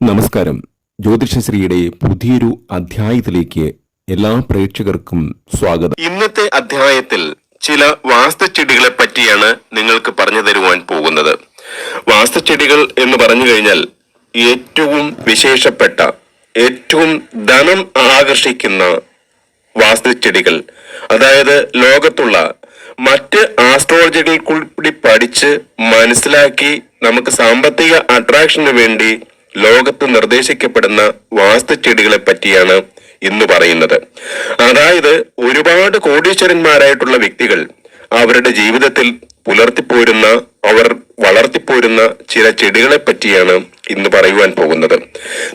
നമസ്കാരം. ജ്യോതിഷശ്രീയുടെ പുതിയൊരു അധ്യായത്തിലേക്ക് എല്ലാ പ്രേക്ഷകർക്കും സ്വാഗതം. ഇന്നത്തെ അധ്യായത്തിൽ ചില വാസ്തുചെടികളെ പറ്റിയാണ് നിങ്ങൾക്ക് പറഞ്ഞു തരുവാൻ പോകുന്നത്. വാസ്തുചെടികൾ എന്ന് പറഞ്ഞു കഴിഞ്ഞാൽ ഏറ്റവും വിശേഷപ്പെട്ട ഏറ്റവും ധനം ആകർഷിക്കുന്ന വാസ്തുചെടികൾ അതായത് ലോകത്തുള്ള മറ്റ് ആസ്ട്രോളജികൾ കൂടി പഠിച്ച് മനസ്സിലാക്കി നമുക്ക് സാമ്പത്തിക അട്രാക്ഷന് വേണ്ടി ലോകത്ത് നിർദ്ദേശിക്കപ്പെടുന്ന വാസ്തുചെടികളെ പറ്റിയാണ് ഇന്ന് പറയുന്നത്. അതായത് ഒരുപാട് കോടീശ്വരന്മാരായിട്ടുള്ള വ്യക്തികൾ അവരുടെ ജീവിതത്തിൽ പുലർത്തിപ്പോരുന്ന അവർ വളർത്തിപ്പോരുന്ന ചില ചെടികളെ പറ്റിയാണ് ഇന്ന് പറയുവാൻ പോകുന്നത്.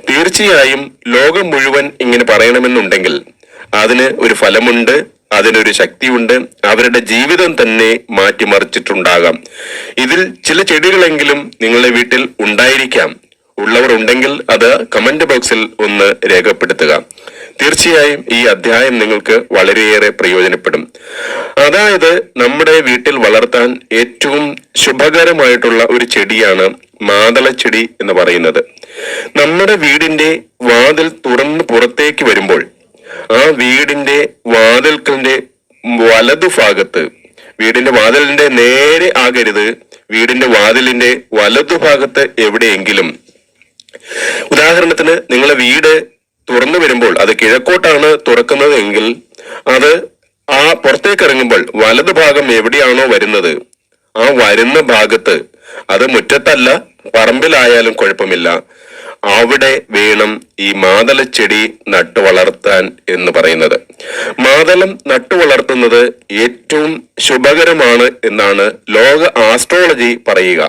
തീർച്ചയായും ലോകം മുഴുവൻ ഇങ്ങനെ പറയണമെന്നുണ്ടെങ്കിൽ അതിന് ഒരു ഫലമുണ്ട് അതിനൊരു ശക്തിയുണ്ട് അവരുടെ ജീവിതം തന്നെ മാറ്റിമറിച്ചിട്ടുണ്ടാകാം. ഇതിൽ ചില ചെടികളെങ്കിലും നിങ്ങളുടെ വീട്ടിൽ ഉണ്ടായിരിക്കാം. ഉള്ളവർ ഉണ്ടെങ്കിൽ അത് കമന്റ് ബോക്സിൽ ഒന്ന് രേഖപ്പെടുത്തുക. തീർച്ചയായും ഈ അധ്യായം നിങ്ങൾക്ക് വളരെയേറെ പ്രയോജനപ്പെടും. അതായത് നമ്മുടെ വീട്ടിൽ വളർത്താൻ ഏറ്റവും ശുഭകരമായിട്ടുള്ള ഒരു ചെടിയാണ് മാതളച്ചെടി എന്ന് പറയുന്നത്. നമ്മുടെ വീടിന്റെ വാതിൽ തുറന്ന് പുറത്തേക്ക് വരുമ്പോൾ ആ വീടിന്റെ വാതിൽക്കലിന്റെ വലതുഭാഗത്ത് വീടിന്റെ വാതിലിന്റെ നേരെ ആകരുത് വീടിന്റെ വാതിലിന്റെ വലതുഭാഗത്ത് എവിടെയെങ്കിലും ഉദാഹരണത്തിന് നിങ്ങളെ വീട് തുറന്നു വരുമ്പോൾ അത് കിഴക്കോട്ടാണ് തുറക്കുന്നത് എങ്കിൽ അത് ആ പുറത്തേക്ക് ഇറങ്ങുമ്പോൾ വലത് ഭാഗം എവിടെയാണോ വരുന്നത് ആ വരുന്ന ഭാഗത്ത് അത് മുറ്റത്തല്ല പറമ്പിലായാലും കുഴപ്പമില്ല. അവിടെ വേണം ഈ മാതല നട്ടു വളർത്താൻ എന്ന് പറയുന്നത്. മാതലം നട്ടു വളർത്തുന്നത് ഏറ്റവും ശുഭകരമാണ് എന്നാണ് ലോക ആസ്ട്രോളജി പറയുക.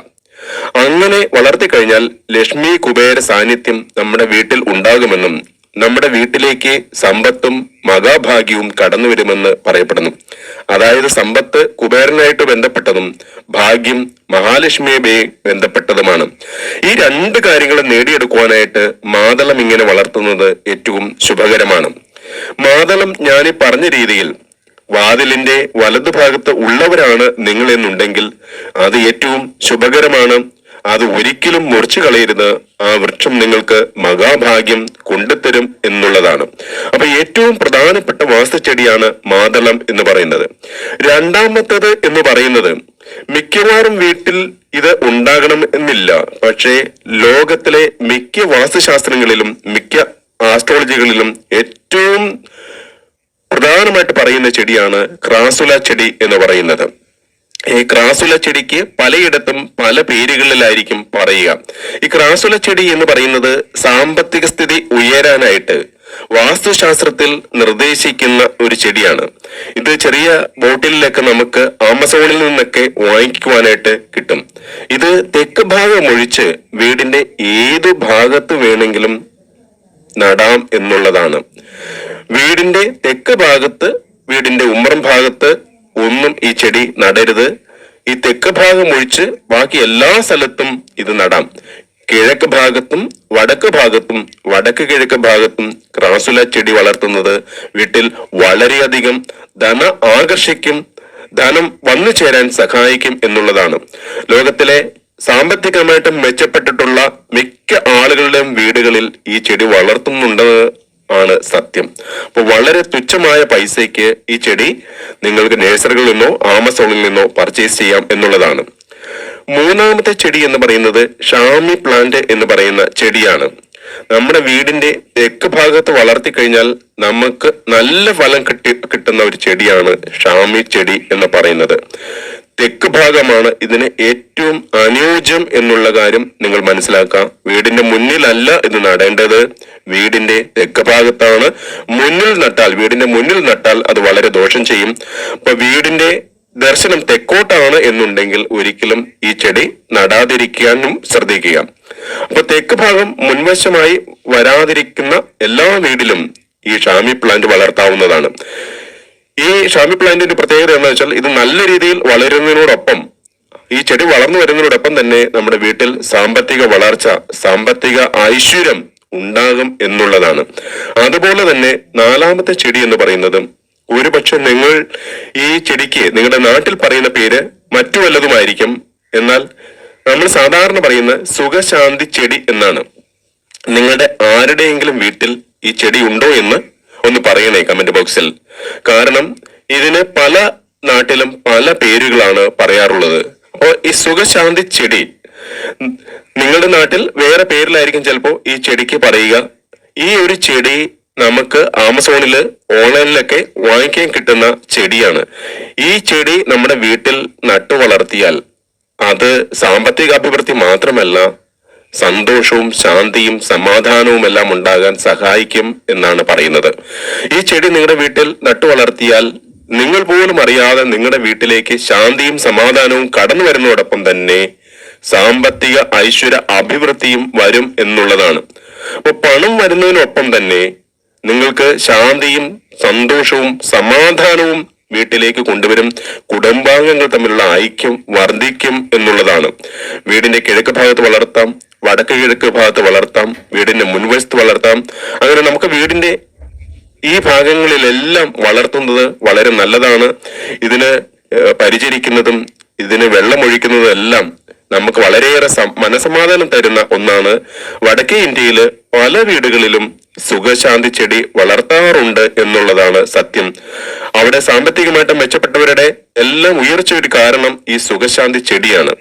അങ്ങനെ വളർത്തി കഴിഞ്ഞാൽ ലക്ഷ്മി കുബേര സാന്നിധ്യം നമ്മുടെ വീട്ടിൽ ഉണ്ടാകുമെന്നും നമ്മുടെ വീട്ടിലേക്ക് സമ്പത്തും മഹാഭാഗ്യവും കടന്നു വരുമെന്ന് പറയപ്പെടുന്നു. അതായത് സമ്പത്ത് കുബേരനായിട്ട് ബന്ധപ്പെട്ടതും ഭാഗ്യം മഹാലക്ഷ്മിയെ ബന്ധപ്പെട്ടതുമാണ്. ഈ രണ്ട് കാര്യങ്ങളും നേടിയെടുക്കുവാനായിട്ട് മാതളം ഇങ്ങനെ വളർത്തുന്നത് ഏറ്റവും ശുഭകരമാണ്. മാതളം ഞാൻ പറഞ്ഞ രീതിയിൽ വാതിലിന്റെ വലതുഭാഗത്ത് ഉള്ളവരാണ് നിങ്ങൾ എന്നുണ്ടെങ്കിൽ അത് ഏറ്റവും ശുഭകരമാണ്. അത് ഒരിക്കലും മുറിച്ചു കളയരുത്. ആ വൃക്ഷം നിങ്ങൾക്ക് മഹാഭാഗ്യം കൊണ്ടുതരും എന്നുള്ളതാണ്. അപ്പൊ ഏറ്റവും പ്രധാനപ്പെട്ട വാസ്തുചെടിയാണ് മാതളം എന്ന് പറയുന്നത്. രണ്ടാമത്തത് എന്ന് പറയുന്നത് മിക്കവാറും വീട്ടിൽ ഇത് ഉണ്ടാകണം എന്നില്ല. പക്ഷേ ലോകത്തിലെ മിക്ക വാസ്തുശാസ്ത്രങ്ങളിലും മിക്ക ആസ്ട്രോളജികളിലും ഏറ്റവും പ്രധാനമായിട്ട് പറയുന്ന ചെടിയാണ് ക്രാസുല ചെടി എന്ന് പറയുന്നത്. ഈ ക്രാസുല ചെടിക്ക് പലയിടത്തും പല പേരുകളിലായിരിക്കും പറയുക. ഈ ക്രാസുല ചെടി എന്ന് പറയുന്നത് സാമ്പത്തിക സ്ഥിതി ഉയരാനായിട്ട് വാസ്തുശാസ്ത്രത്തിൽ നിർദ്ദേശിക്കുന്ന ഒരു ചെടിയാണ്. ഇത് ചെറിയ ബോട്ടിലൊക്കെ നമുക്ക് ആമസോണിൽ നിന്നൊക്കെ വാങ്ങിക്കുവാനായിട്ട് കിട്ടും. ഇത് തെക്ക് ഭാഗം ഒഴിച്ച് വീടിന്റെ ഏത് ഭാഗത്ത് വേണമെങ്കിലും നടാം എന്നുള്ളതാണ്. വീടിന്റെ തെക്ക് ഭാഗത്ത് വീടിന്റെ ഉമ്മറം ഭാഗത്ത് ഒന്നും ഈ ചെടി നടരുത്. ഈ തെക്ക് ഭാഗം ഒഴിച്ച് ബാക്കി എല്ലാ സ്ഥലത്തും ഇത് നടാം. കിഴക്ക് ഭാഗത്തും വടക്ക് ഭാഗത്തും വടക്ക് കിഴക്ക് ഭാഗത്തും ക്രാസുല ചെടി വളർത്തുന്നത് വീട്ടിൽ വളരെയധികം ധന ആകർഷിക്കും ധനം വന്നു ചേരാൻ സഹായിക്കും എന്നുള്ളതാണ്. ലോകത്തിലെ സാമ്പത്തികമായിട്ടും മെച്ചപ്പെട്ടിട്ടുള്ള മിക്ക ആളുകളുടെയും വീടുകളിൽ ഈ ചെടി വളർത്തുന്നുണ്ട് ആണ് സത്യം. അപ്പൊ വളരെ തുച്ഛമായ പൈസയ്ക്ക് ഈ ചെടി നിങ്ങൾക്ക് നേഴ്സറികളിൽ നിന്നോ ആമസോണിൽ നിന്നോ പർച്ചേസ് ചെയ്യാം എന്നുള്ളതാണ്. മൂന്നാമത്തെ ചെടി എന്ന് പറയുന്നത് ഷാമി പ്ലാന്റ് എന്ന് പറയുന്ന ചെടിയാണ്. നമ്മുടെ വീടിന്റെ തെക്ക് ഭാഗത്ത് വളർത്തി കഴിഞ്ഞാൽ നമുക്ക് നല്ല ഫലം കിട്ടി കിട്ടുന്ന ഒരു ചെടിയാണ് ഷാമി ചെടി എന്ന് പറയുന്നത്. തെക്ക് ഭാഗമാണ് ഇതിന് ഏറ്റവും അനുയോജ്യം എന്നുള്ള കാര്യം നിങ്ങൾ മനസ്സിലാക്കാം. വീടിന്റെ മുന്നിലല്ല ഇത് നടേണ്ടത്. വീടിന്റെ തെക്ക് ഭാഗത്താണ് മുന്നിൽ നട്ടാൽ വീടിന്റെ മുന്നിൽ നട്ടാൽ അത് വളരെ ദോഷം ചെയ്യും. അപ്പൊ വീടിന്റെ ദർശനം തെക്കോട്ടാണ് എന്നുണ്ടെങ്കിൽ ഒരിക്കലും ഈ ചെടി നടാതിരിക്കാനും ശ്രദ്ധിക്കുക. അപ്പൊ തെക്ക് ഭാഗം മുൻവശമായി വരാതിരിക്കുന്ന എല്ലാ വീടിലും ഈ ഷാമി പ്ലാന്റ് വളർത്താവുന്നതാണ്. ഈ ഷാമി പ്ലാന്റിന്റെ പ്രത്യേകത എന്ന് വെച്ചാൽ ഇത് നല്ല രീതിയിൽ വളരുന്നതിനോടൊപ്പം ഈ ചെടി വളർന്നു വരുന്നതിനോടൊപ്പം തന്നെ നമ്മുടെ വീട്ടിൽ സാമ്പത്തിക വളർച്ച സാമ്പത്തിക ഐശ്വര്യം ഉണ്ടാകും എന്നുള്ളതാണ്. അതുപോലെ തന്നെ നാലാമത്തെ ചെടി എന്ന് പറയുന്നത് ഒരുപക്ഷെ നിങ്ങൾ ഈ ചെടിക്ക് നിങ്ങളുടെ നാട്ടിൽ പറയുന്ന പേര് മറ്റു വല്ലതുമായിരിക്കും എന്നാൽ നമ്മൾ സാധാരണ പറയുന്ന സുഖശാന്തി ചെടി എന്നാണ്. നിങ്ങളുടെ ആരുടെയെങ്കിലും വീട്ടിൽ ഈ ചെടി ഉണ്ടോ എന്ന് ഒന്ന് പറയണേ കമന്റ് ബോക്സിൽ. കാരണം ഇതിന് പല നാട്ടിലും പല പേരുകളാണ് പറയാറുള്ളത്. അപ്പോൾ ഈ സുഖശാന്തി ചെടി നിങ്ങളുടെ നാട്ടിൽ വേറെ പേരിലായിരിക്കും ചിലപ്പോൾ ഈ ചെടിക്ക് പറയുക. ഈ ഒരു ചെടി നമുക്ക് ആമസോണിൽ ഓൺലൈനിലൊക്കെ വാങ്ങിക്കാൻ കിട്ടുന്ന ചെടിയാണ്. ഈ ചെടി നമ്മുടെ വീട്ടിൽ നട്ടു വളർത്തിയാൽ അത് സാമ്പത്തിക അഭിവൃദ്ധി മാത്രമല്ല സന്തോഷവും ശാന്തിയും സമാധാനവും എല്ലാം ഉണ്ടാകാൻ സഹായിക്കും എന്നാണ് പറയുന്നത്. ഈ ചെടി നിങ്ങളുടെ വീട്ടിൽ നട്ടു വളർത്തിയാൽ നിങ്ങൾ പോലും അറിയാതെ നിങ്ങളുടെ വീട്ടിലേക്ക് ശാന്തിയും സമാധാനവും കടന്നു വരുന്നതോടൊപ്പം തന്നെ സാമ്പത്തിക ഐശ്വര്യ അഭിവൃദ്ധിയും വരും എന്നുള്ളതാണ്. അപ്പൊ പണം വരുന്നതിനൊപ്പം തന്നെ നിങ്ങൾക്ക് ശാന്തിയും സന്തോഷവും സമാധാനവും വീട്ടിലേക്ക് കൊണ്ടുവരും. കുടുംബാംഗങ്ങൾ തമ്മിലുള്ള ഐക്യം വർദ്ധിക്കും എന്നുള്ളതാണ്. വീടിന്റെ കിഴക്ക് ഭാഗത്ത് വളർത്താം വടക്ക് കിഴക്ക് ഭാഗത്ത് വളർത്താം വീടിന്റെ മുൻവശത്ത് വളർത്താം. അങ്ങനെ നമുക്ക് വീടിന്റെ ഈ ഭാഗങ്ങളിലെല്ലാം വളർത്തുന്നത് വളരെ നല്ലതാണ്. ഇതിന് പരിചരിക്കുന്നതും ഇതിന് വെള്ളമൊഴിക്കുന്നതും എല്ലാം നമുക്ക് വളരെയേറെ മനസമാധാനം തരുന്ന ഒന്നാണ്. വടക്കേ ഇന്ത്യയിൽ പല വീടുകളിലും സുഖശാന്തി ചെടി വളർത്താറുണ്ട് എന്നുള്ളതാണ് സത്യം. അവിടെ സാമ്പത്തികമായിട്ട് മെച്ചപ്പെട്ടവരുടെ എല്ലാം ഉയർച്ച ഒരു കാരണം ഈ സുഖശാന്തി ചെടിയാണ്.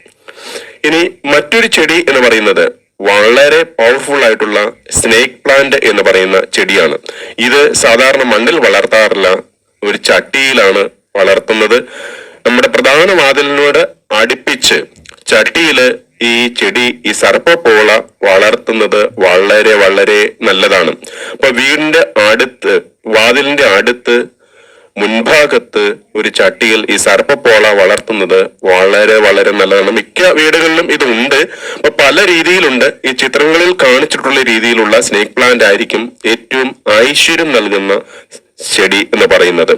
ഇനി മറ്റൊരു ചെടി എന്ന് പറയുന്നത് വളരെ പവർഫുൾ ആയിട്ടുള്ള സ്നേക്ക് പ്ലാന്റ് എന്ന് പറയുന്ന ചെടിയാണ്. ഇത് സാധാരണ മണ്ണിൽ വളർത്താറില്ല. ഒരു ചട്ടിയിലാണ് വളർത്തുന്നത്. നമ്മുടെ പ്രധാന വാതിലിനോട് അടുപ്പിച്ച് ചട്ടിയിൽ ഈ ചെടി ഈ സർപ്പപ്പോള വളർത്തുന്നത് വളരെ വളരെ നല്ലതാണ്. അപ്പൊ വീടിന്റെ അടുത്ത് വാതിലിന്റെ അടുത്ത് മുൻഭാഗത്ത് ഒരു ചട്ടിയിൽ ഈ സർപ്പപ്പോള വളർത്തുന്നത് വളരെ വളരെ നല്ലതാണ്. മിക്ക വീടുകളിലും ഇതുണ്ട്. അപ്പൊ പല രീതിയിലുണ്ട്. ഈ ചിത്രങ്ങളിൽ കാണിച്ചിട്ടുള്ള രീതിയിലുള്ള സ്നേക്ക് പ്ലാന്റ് ആയിരിക്കും ഏറ്റവും ഐശ്വര്യം നൽകുന്ന ചെടി എന്ന് പറയുന്നത്.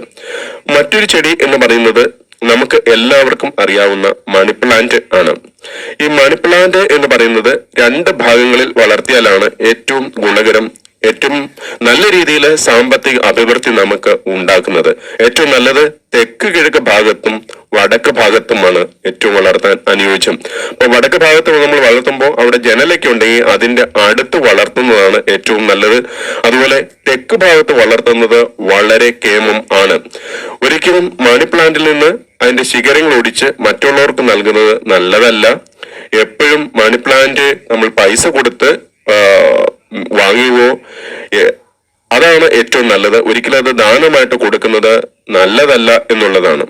മറ്റൊരു ചെടി എന്ന് പറയുന്നത് നമുക്ക് എല്ലാവർക്കും അറിയാവുന്ന മണി പ്ലാന്റ് ആണ്. ഈ മണി പ്ലാന്റ് എന്ന് പറയുന്നത് രണ്ട് ഭാഗങ്ങളിൽ വളർത്തിയാലാണ് ഏറ്റവും ഗുണകരം ഏറ്റവും നല്ല രീതിയിൽ സാമ്പത്തിക അഭിവൃദ്ധി നമുക്ക് ഉണ്ടാക്കുന്നത്. ഏറ്റവും നല്ലത് തെക്ക് കിഴക്ക് ഭാഗത്തും വടക്ക് ഭാഗത്തുമാണ് ഏറ്റവും വളർത്താൻ അനുയോജ്യം. അപ്പൊ വടക്ക് ഭാഗത്ത് നമ്മൾ വളർത്തുമ്പോൾ അവിടെ ജനലൊക്കെ ഉണ്ടെങ്കിൽ അതിന്റെ അടുത്ത് വളർത്തുന്നതാണ് ഏറ്റവും നല്ലത്. അതുപോലെ തെക്ക് ഭാഗത്ത് വളർത്തുന്നത് വളരെ കേമം ആണ്. ഒരിക്കലും മണി പ്ലാന്റിൽ നിന്ന് അതിന്റെ ശിഖരങ്ങൾ ഒടിച്ച് മറ്റുള്ളവർക്ക് നൽകുന്നത് നല്ലതല്ല. എപ്പോഴും മണി പ്ലാന്റ് നമ്മൾ പൈസ കൊടുത്ത് വാങ്ങുകയോ അതാണ് ഏറ്റവും നല്ലത്. ഒരിക്കലും അത് ദാനമായിട്ട് കൊടുക്കുന്നത് നല്ലതല്ല എന്നുള്ളതാണ്.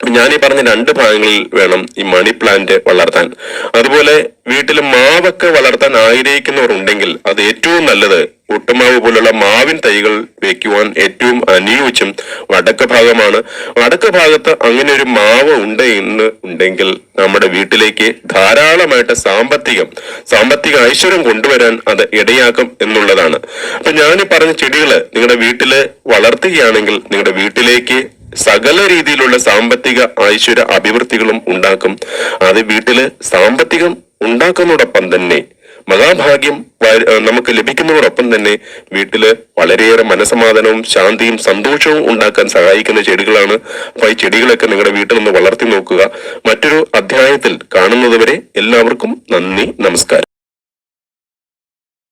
ഞാൻ ഈ പറഞ്ഞ രണ്ട് ഭാഗങ്ങളിൽ വേണം ഈ മണി പ്ലാന്റ് വളർത്താൻ. അതുപോലെ വീട്ടിൽ മാവൊക്കെ വളർത്താൻ ആഗ്രഹിക്കുന്നവരുണ്ടെങ്കിൽ അത് ഏറ്റവും നല്ലത് ഒട്ടുമാവ് പോലുള്ള മാവിൻ തൈകൾ വെക്കുവാൻ ഏറ്റവും അനുയോജ്യം വടക്ക് ഭാഗമാണ്. വടക്ക് ഭാഗത്ത് അങ്ങനെ ഒരു മാവ് ഉണ്ട് എന്ന് ഉണ്ടെങ്കിൽ നമ്മുടെ വീട്ടിലേക്ക് ധാരാളമായിട്ട് സാമ്പത്തികം സാമ്പത്തിക ഐശ്വര്യം കൊണ്ടുവരാൻ അത് ഇടയാക്കും എന്നുള്ളതാണ്. അപ്പൊ ഞാൻ പറഞ്ഞ ചെടികൾ നിങ്ങളുടെ വീട്ടിൽ വളർത്തുകയാണെങ്കിൽ നിങ്ങളുടെ വീട്ടിലേക്ക് സകല രീതിയിലുള്ള സാമ്പത്തിക ഐശ്വര്യ അഭിവൃദ്ധികളും ഉണ്ടാക്കും. അത് വീട്ടിൽ സാമ്പത്തികം ഉണ്ടാക്കുന്നതോടൊപ്പം തന്നെ മഹാഭാഗ്യം നമുക്ക് ലഭിക്കുന്നതോടൊപ്പം തന്നെ വീട്ടിൽ വളരെയേറെ മനസമാധാനവും ശാന്തിയും സന്തോഷവും ഉണ്ടാക്കാൻ സഹായിക്കുന്ന ചെടികളാണ്. അപ്പൊ ഈ ചെടികളൊക്കെ നിങ്ങളുടെ വീട്ടിൽ നിന്ന് വളർത്തി നോക്കുക. മറ്റൊരു അധ്യായത്തിൽ കാണുന്നതുവരെ എല്ലാവർക്കും നന്ദി നമസ്കാരം.